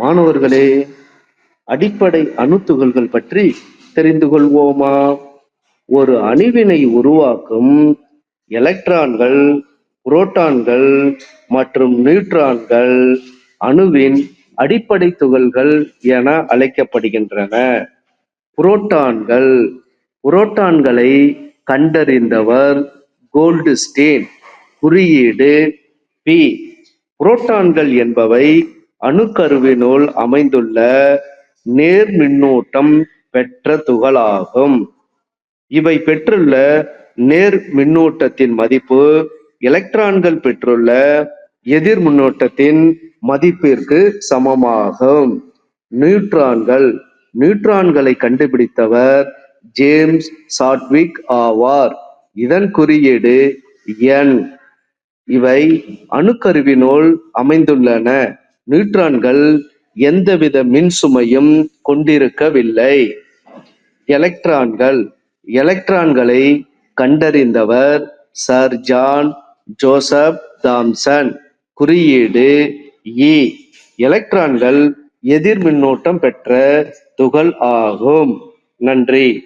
மாணவர்களே அடிப்படை அணுத்துகள்கள் பற்றி தெரிந்து கொள்வோமா? ஒரு அணுவினை உருவாக்கும் எலக்ட்ரான்கள் புரோட்டான்கள் மற்றும் நியூட்ரான்கள் அணுவின் அடிப்படை துகள்கள் என அழைக்கப்படுகின்றன. புரோட்டான்கள் புரோட்டான்களை கண்டறிந்தவர் கோல்டு ஸ்டீன் குறியீடு பி. புரோட்டான்கள் என்பவை அணுக்கருவினுள் அமைந்துள்ள நேர்மின்னூட்டம் பெற்ற துகளாகும். இவை பெற்றுள்ள நேர் மின்னூட்டத்தின் மதிப்பு எலக்ட்ரான்கள் பெற்றுள்ள எதிர் மின்னூட்டத்தின் மதிப்பிற்கு சமமாகும். நியூட்ரான்கள் நியூட்ரான்களை கண்டுபிடித்தவர் ஜேம்ஸ் சாட்விக் ஆவார். இதன் குறியீடு என். இவை அணுக்கருவினுள் அமைந்துள்ளன. நியூட்ரான்கள் எந்தவித மின்சுமையும் கொண்டிருக்கவில்லை. எலக்ட்ரான்கள். எலக்ட்ரான்களை கண்டறிந்தவர் சர் ஜான் ஜோசப் தாம்சன். குறியீடு இ. எலக்ட்ரான்கள் எதிர்மின்னோட்டம் பெற்ற துகள் ஆகும். நன்றி.